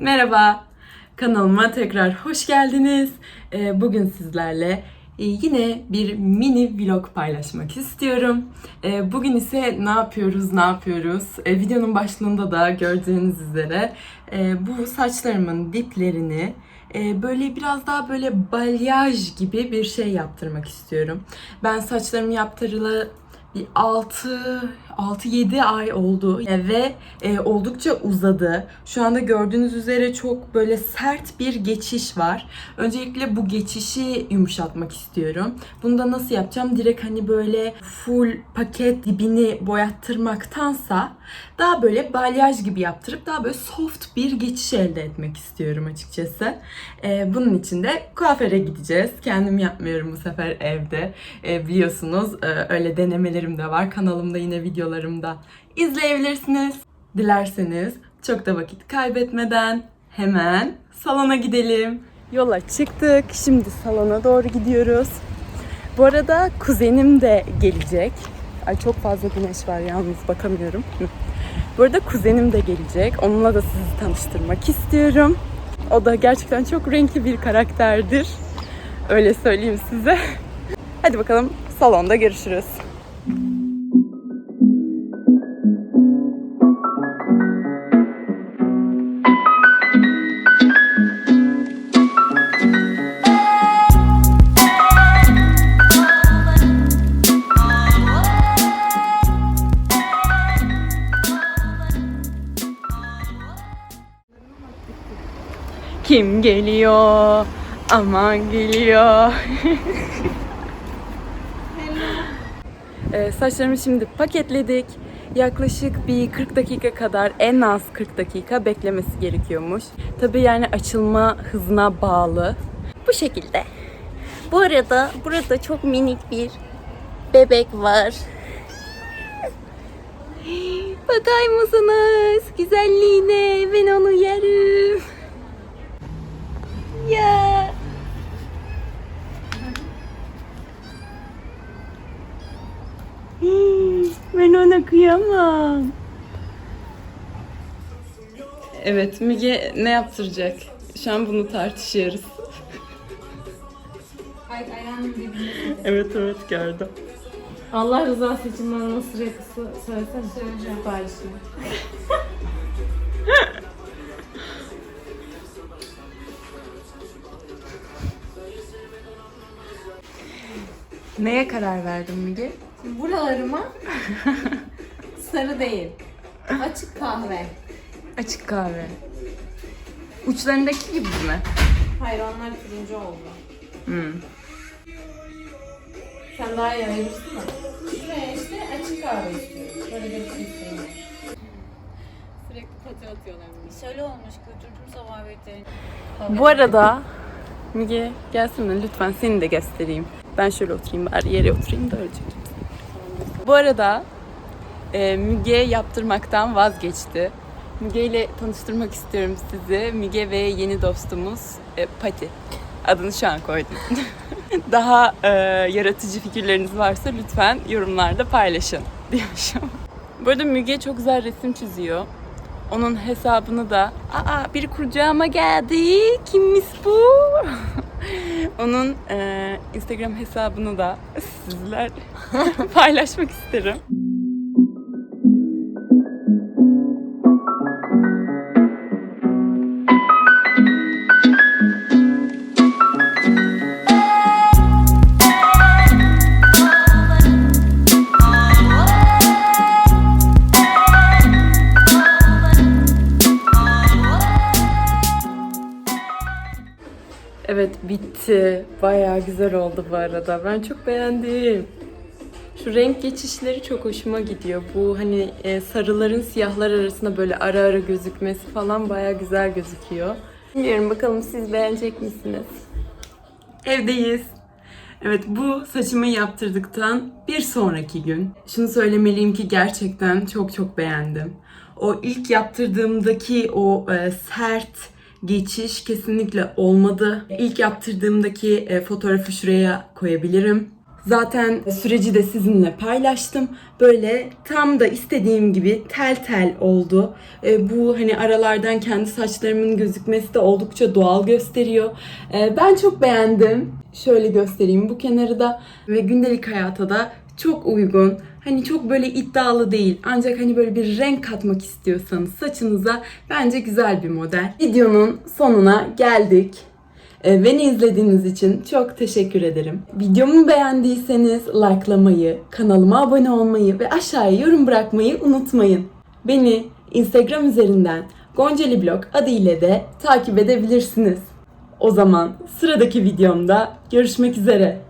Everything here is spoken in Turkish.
Merhaba, kanalıma tekrar hoş geldiniz. Ee, Bugün sizlerle e, yine bir mini vlog paylaşmak istiyorum. Ee, Bugün ise ne yapıyoruz, ne yapıyoruz? Ee, Videonun başlığında da gördüğünüz üzere e, bu saçlarımın diplerini e, böyle biraz daha böyle balyaj gibi bir şey yaptırmak istiyorum. Ben saçlarımı yaptırılı bir 6 6-7 ay oldu E, ve e, oldukça uzadı. Şu anda gördüğünüz üzere çok böyle sert bir geçiş var. Öncelikle bu geçişi yumuşatmak istiyorum. Bunu da nasıl yapacağım? Direkt hani böyle full paket dibini boyattırmaktansa daha böyle balyaj gibi yaptırıp daha böyle soft bir geçiş elde etmek istiyorum açıkçası. E, bunun için de kuaföre gideceğiz. Kendim yapmıyorum bu sefer evde. Biliyorsunuz öyle denemelerim de var. Kanalımda yine videolarımda izleyebilirsiniz. Dilerseniz çok da vakit kaybetmeden hemen salona gidelim. Yola çıktık. Şimdi salona doğru gidiyoruz. Bu arada kuzenim de gelecek. Ay çok fazla güneş var yalnız bakamıyorum. Bu arada kuzenim de gelecek. Onunla da sizi tanıştırmak istiyorum. O da gerçekten çok renkli bir karakterdir. Öyle söyleyeyim size. Hadi bakalım salonda görüşürüz. Kim geliyor? Aman geliyor. Ee, saçlarımı şimdi paketledik. Yaklaşık bir 40 dakika kadar en az 40 dakika beklemesi gerekiyormuş. Tabii yani açılma hızına bağlı. Bu şekilde. Bu arada burada çok minik bir bebek var. Bakar mısınız güzelliğine? Ben onu yerim. Ya. Hmm, Ben ona kıyamam. Evet, Müge ne yaptıracak? Şu an bunu tartışıyoruz. Evet evet gördüm. Allah rızası için bana nasıl rakısı söylesene. Söyleyeceğim. Siparişini. Neye karar verdin Müge? Buralarıma sarı değil. Açık kahve. Açık kahve. Uçlarındaki gibi mi? Hayır onlar turuncu oldu. Hmm. Sen daha iyi ayırırsın da. Şuraya işte açık kahve istiyorum. Böyle bir şey istemiyorum. Sürekli pati atıyorlar. Şöyle olmuş götürdüm sabah veteriner. Bu arada Müge gelsene lütfen seni de göstereyim. Ben şöyle oturayım bari yere oturayım da öyle çekeyim. Bu arada e, Müge yaptırmaktan vazgeçti. Müge ile tanıştırmak istiyorum sizi. Müge ve yeni dostumuz e, Pati. Adını şu an koydum. Daha e, yaratıcı fikirleriniz varsa lütfen yorumlarda paylaşın diyormuşum. Bu arada Müge çok güzel resim çiziyor. Onun hesabını da aa biri kucağıma geldi. Kimmiş bu? Onun e, Instagram hesabını da sizler paylaşmak isterim. Evet bitti. Bayağı güzel oldu bu arada. Ben çok beğendim. Şu renk geçişleri çok hoşuma gidiyor. Bu hani e, sarıların siyahlar arasında böyle ara ara gözükmesi falan bayağı güzel gözüküyor. Bilmiyorum bakalım siz beğenecek misiniz? Evdeyiz. Evet bu saçımı yaptırdıktan bir sonraki gün. Şunu söylemeliyim ki gerçekten çok çok beğendim. O ilk yaptırdığımdaki o e, sert geçiş kesinlikle olmadı. İlk yaptırdığımdaki e, fotoğrafı şuraya koyabilirim. Zaten süreci de sizinle paylaştım. Böyle tam da istediğim gibi tel tel oldu. E, bu hani aralardan kendi saçlarımın gözükmesi de oldukça doğal gösteriyor. E, ben çok beğendim. Şöyle göstereyim bu kenarı da ve gündelik hayata da çok uygun. Hani çok böyle iddialı değil. Ancak hani böyle bir renk katmak istiyorsanız saçınıza bence güzel bir model. Videonun sonuna geldik. E, Beni izlediğiniz için çok teşekkür ederim. Videomu beğendiyseniz likelamayı, kanalıma abone olmayı ve aşağıya yorum bırakmayı unutmayın. Beni Instagram üzerinden Gonceli Blog adı de takip edebilirsiniz. O zaman sıradaki videomda görüşmek üzere.